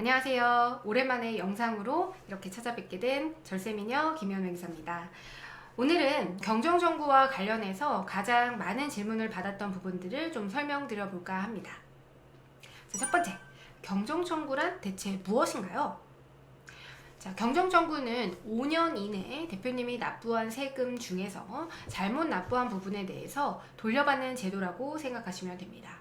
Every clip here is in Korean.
안녕하세요. 오랜만에 영상으로 이렇게 찾아뵙게 된 절세미녀 김현우 기사입니다. 오늘은 경정정부와 관련해서 가장 많은 질문을 받았던 부분들을 좀 설명드려 볼까 합니다. 자, 첫 번째, 경정청구란 대체 무엇인가요? 자, 경정청구는 5년 이내에 대표님이 납부한 세금 중에서 잘못 납부한 부분에 대해서 돌려받는 제도라고 생각하시면 됩니다.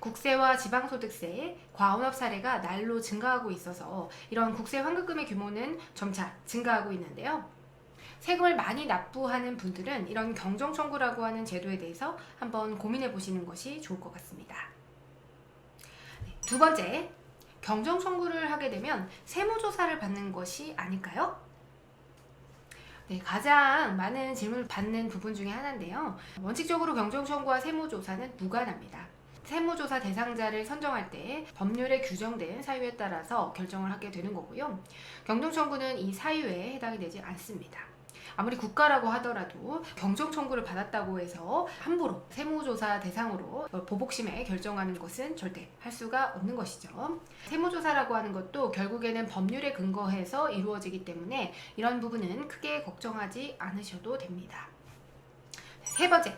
국세와 지방소득세, 과온업 사례가 날로 증가하고 있어서 이런 국세 환급금의 규모는 점차 증가하고 있는데요. 세금을 많이 납부하는 분들은 이런 경정청구라고 하는 제도에 대해서 한번 고민해 보시는 것이 좋을 것 같습니다. 네, 두 번째, 경정청구를 하게 되면 세무조사를 받는 것이 아닐까요? 네, 가장 많은 질문을 받는 부분 중에 하나인데요. 원칙적으로 경정청구와 세무조사는 무관합니다. 세무조사 대상자를 선정할 때 법률에 규정된 사유에 따라서 결정을 하게 되는 거고요. 경정청구는 이 사유에 해당이 되지 않습니다. 아무리 국가라고 하더라도 경정 청구를 받았다고 해서 함부로 세무조사 대상으로 보복심에 결정하는 것은 절대 할 수가 없는 것이죠. 세무조사라고 하는 것도 결국에는 법률에 근거해서 이루어지기 때문에 이런 부분은 크게 걱정하지 않으셔도 됩니다. 세 번째,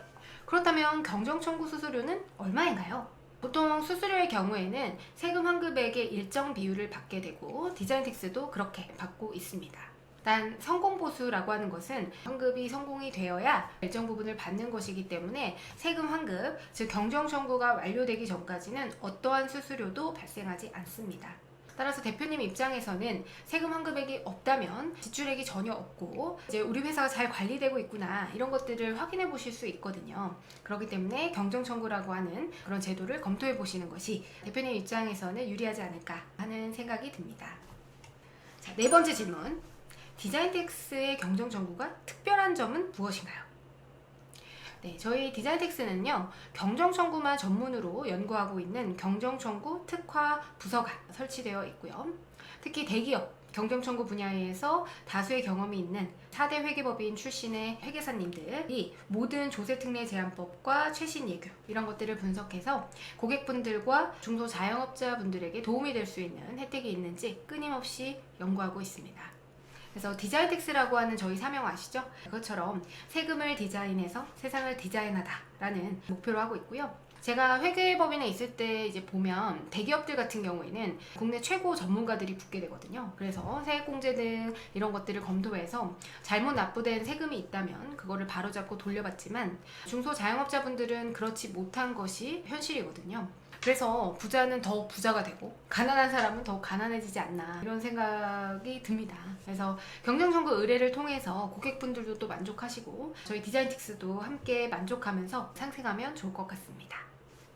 그렇다면 경정청구 수수료는 얼마인가요? 보통 수수료의 경우에는 세금 환급액의 일정 비율을 받게 되고 디자인 텍스도 그렇게 받고 있습니다. 단 성공보수라고 하는 것은 환급이 성공이 되어야 일정 부분을 받는 것이기 때문에 세금 환급, 즉 경정 청구가 완료되기 전까지는 어떠한 수수료도 발생하지 않습니다. 따라서 대표님 입장에서는 세금 환급액이 없다면 지출액이 전혀 없고 이제 우리 회사가 잘 관리되고 있구나 이런 것들을 확인해 보실 수 있거든요. 그렇기 때문에 경정 청구라고 하는 그런 제도를 검토해 보시는 것이 대표님 입장에서는 유리하지 않을까 하는 생각이 듭니다. 자, 네 번째 질문. 디자인 텍스의 경정 청구가 특별한 점은 무엇인가요? 네, 저희 디자인텍스는요 경정청구만 전문으로 연구하고 있는 경정청구 특화 부서가 설치되어 있고요. 특히 대기업 경정청구 분야에서 다수의 경험이 있는 4대 회계법인 출신의 회계사님들이 모든 조세특례 제한법과 최신 예규 이런 것들을 분석해서 고객분들과 중소자영업자분들에게 도움이 될 수 있는 혜택이 있는지 끊임없이 연구하고 있습니다. 그래서 디자인텍스라고 하는 저희 사명 아시죠? 그것처럼 세금을 디자인해서 세상을 디자인하다라는 목표로 하고 있고요. 제가 회계법인에 있을 때 이제 보면 대기업들 같은 경우에는 국내 최고 전문가들이 붙게 되거든요. 그래서 세액공제 등 이런 것들을 검토해서 잘못 납부된 세금이 있다면 그거를 바로잡고 돌려받지만 중소자영업자분들은 그렇지 못한 것이 현실이거든요. 그래서 부자는 더 부자가 되고 가난한 사람은 더 가난해지지 않나 이런 생각이 듭니다. 그래서 경쟁정보 의뢰를 통해서 고객분들도 또 만족하시고 저희 디자인틱스도 함께 만족하면서 상생하면 좋을 것 같습니다.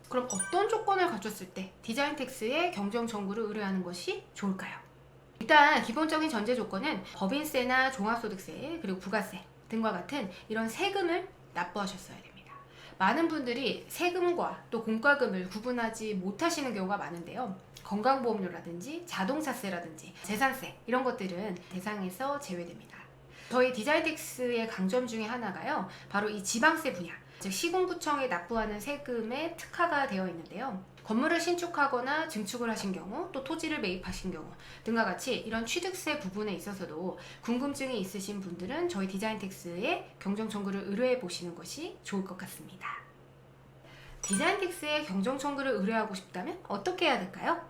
그럼 어떤 조건을 갖췄을 때 디자인텍스의 경정 청구를 의뢰하는 것이 좋을까요? 일단 기본적인 전제 조건은 법인세나 종합소득세 그리고 부가세 등과 같은 이런 세금을 납부하셨어야 됩니다. 많은 분들이 세금과 또 공과금을 구분하지 못하시는 경우가 많은데요. 건강보험료라든지 자동차세라든지 재산세 이런 것들은 대상에서 제외됩니다. 저희 디자인텍스의 강점 중에 하나가요. 바로 이 지방세 분야, 즉 시군구청에 납부하는 세금에 특화가 되어 있는데요. 건물을 신축하거나 증축을 하신 경우, 또 토지를 매입하신 경우 등과 같이 이런 취득세 부분에 있어서도 궁금증이 있으신 분들은 저희 디자인텍스의 경정 청구를 의뢰해 보시는 것이 좋을 것 같습니다. 디자인텍스의 경정 청구를 의뢰하고 싶다면 어떻게 해야 될까요?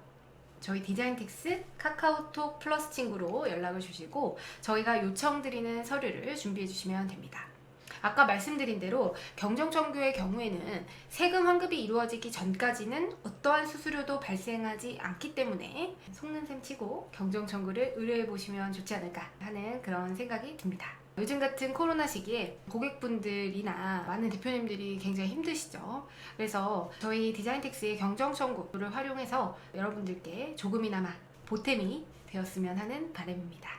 저희 디자인텍스 카카오톡 플러스 친구로 연락을 주시고 저희가 요청드리는 서류를 준비해 주시면 됩니다. 아까 말씀드린 대로 경정청구의 경우에는 세금 환급이 이루어지기 전까지는 어떠한 수수료도 발생하지 않기 때문에 속는 셈 치고 경정청구를 의뢰해 보시면 좋지 않을까 하는 그런 생각이 듭니다. 요즘 같은 코로나 시기에 고객분들이나 많은 대표님들이 굉장히 힘드시죠. 그래서 저희 디자인텍스의 경정 청구를 활용해서 여러분들께 조금이나마 보탬이 되었으면 하는 바람입니다.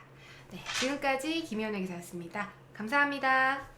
네, 지금까지 김현애 기사였습니다. 감사합니다.